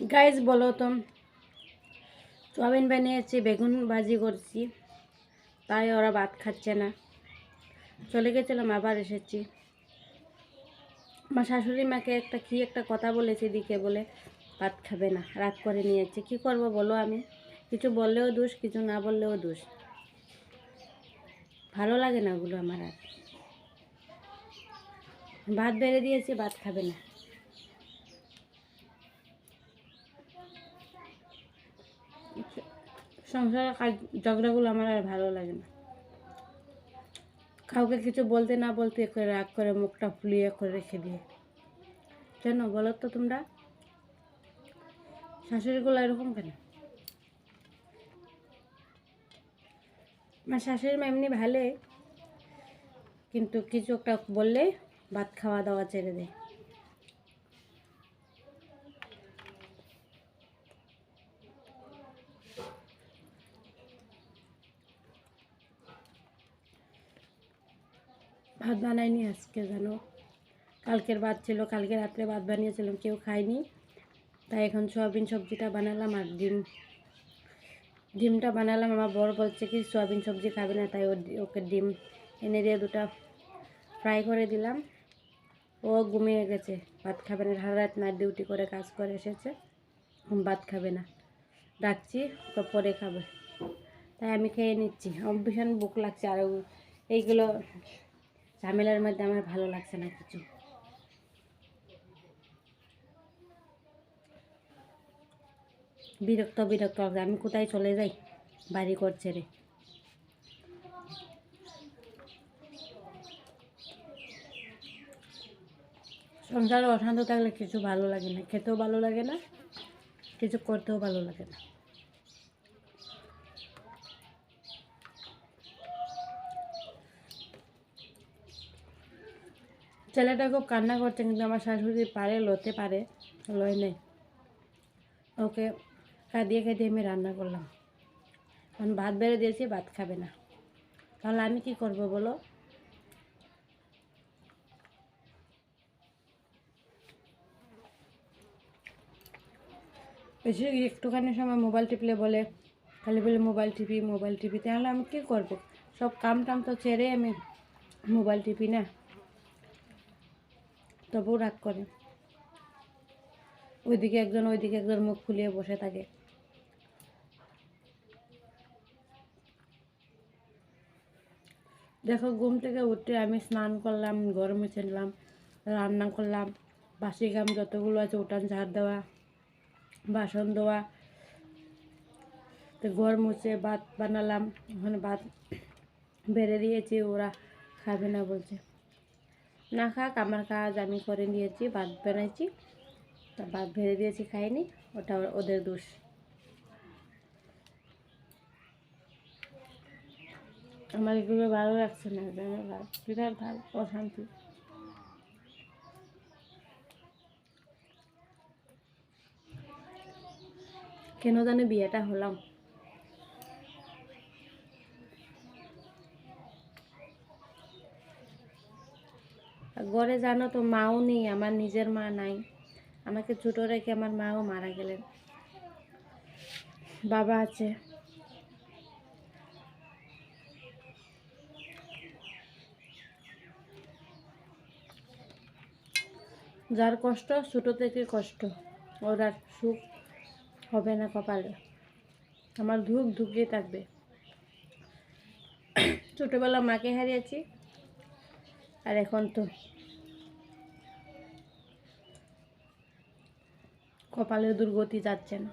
Guys বলো তো, soybean বানিয়েছি, বেগুন ভাজি করছি, তাই ওরা ভাত খাচ্ছে না। চলে গেছিলাম, আবার এসেছি। আমার শাশুড়ি মাকে একটা কি একটা কথা বলেছি দিকে বলে, ভাত খাবে না, রাগ করে নিয়েছে। কি করব বলো আমি? কিছু বললেও দোষ, কিছু না বললেও দোষ। ভালো লাগে না ওগুলো আমার আর। ভাত বেড়ে দিয়েছি, ভাত খাবে না। সংসারের কাজ, ঝগড়াগুলো আমার আর ভালো লাগে না। কাউকে কিছু বলতে না বলতে করে রাগ করে, মুখটা ফুলিয়ে করে রেখে দিয়ে। কেন বলো তো তোমরা? শাশুড়িগুলো এরকম কেন? আমার শাশুড়ি মা এমনি ভালো, কিন্তু কিছু একটা বললে ভাত খাওয়া দাওয়া ছেড়ে দেয়। ভাত বানাইনি, আজকে যেন কালকের ভাত ছিল, কালকে রাত্রে ভাত বানিয়েছিলাম, কেউ খায়নি। তাই এখন সয়াবিন সবজিটা বানালাম আর ডিম। ডিমটা বানালাম, আমার বড় বলছে কি, সয়াবিন সবজি খাবে না, তাই ওকে ডিম এনে দিয়ে দুটো ফ্রাই করে দিলাম। ও ঘুমিয়ে গেছে, ভাত খাবে না, সারা রাত নাইট ডিউটি করে কাজ করে এসেছে ভাত খাবে না। ডাকছি তো পরে খাবে। তাই আমি খেয়ে নিচ্ছি, আমার ভীষণ বুক লাগছে, আর এইগুলো ঝামেলার মধ্যে আমার ভালো লাগছে না কিছু। বিরক্ত বিরক্ত লাগছে আমি কোথায় চলে যাই? বাড়ি করছে রে সংসারে অশান্ত থাকলে কিছু ভালো লাগে না। খেতেও ভালো লাগে না, কিছু করতেও ভালো লাগে না। ছেলেটা খুব কান্না করছে, কিন্তু আমার শাশুড়ি পারে লতে পারে, লয় নেই। ওকে কাঁদিয়ে কাঁদিয়ে আমি রান্না করলাম। এখন ভাত বেড়ে দিয়েছি, ভাত খাবে না। তাহলে আমি কি করব বলো? বেশি একটুখানি সময় মোবাইল টিপলে বলে, খালি বলে মোবাইল টিপি মোবাইল টিপি, তাহলে আমি কী করব? সব কাম টাম তো ছেড়ে আমি মোবাইল টিপি না। তবুও রাগ করে। ওইদিকে একজন ওইদিকে একজন মুখ ফুলিয়ে বসে থাকে। দেখো, ঘুম থেকে উঠে আমি স্নান করলাম, ঘর মুছে রান্না করলাম, বাসি কাম যতগুলো আছে উঠান, ঝাড় দেওয়া, বাসন দেওয়া তো ঘর মুছে ভাত বানালাম। ওখানে ভাত বেড়ে দিয়েছি, ওরা খাবে না বলছে। না খাক, আমার কাজ আমি করে নিয়েছি, ভাত বানাইছি। তা ভাত ভেড়ে দিয়েছি, খাইনি, ওটা ওদের দোষ। আমার এগুলো ভালো লাগছে না বিরাট ভালো, অশান্তি। কেন জানি বিয়েটা হলাম। ঘরে জানো তো মাও নেই, আমার নিজের মা নাই। আমাকে ছোটো রেখে আমার মাও মারা গেলেন। বাবা আছে। যার কষ্ট, ছোটো থেকে কষ্ট। ওর আর সুখ হবে না কপালে। আমার ধুক ধুকিয়ে থাকবে। ছোটোবেলা মাকে হারিয়েছি। আর এখন তো কপালের দুর্গতি যাচ্ছে না।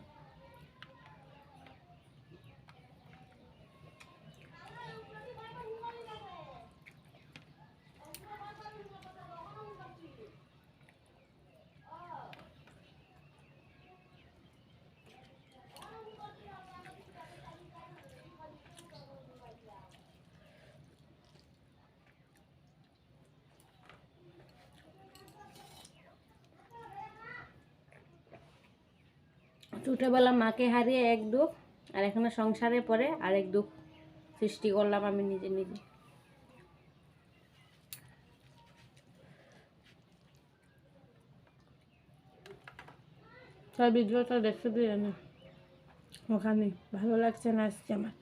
ছোটোবেলা মাকে হারিয়ে এক দুঃখ, আর এখানে সংসারে পরে আরেক দুঃখ সৃষ্টি করলাম আমি নিজে নিজে। সব ভিডিওটা দেখতে দিয়ে না। ওখানে ভালো লাগছে না আজকে আমার।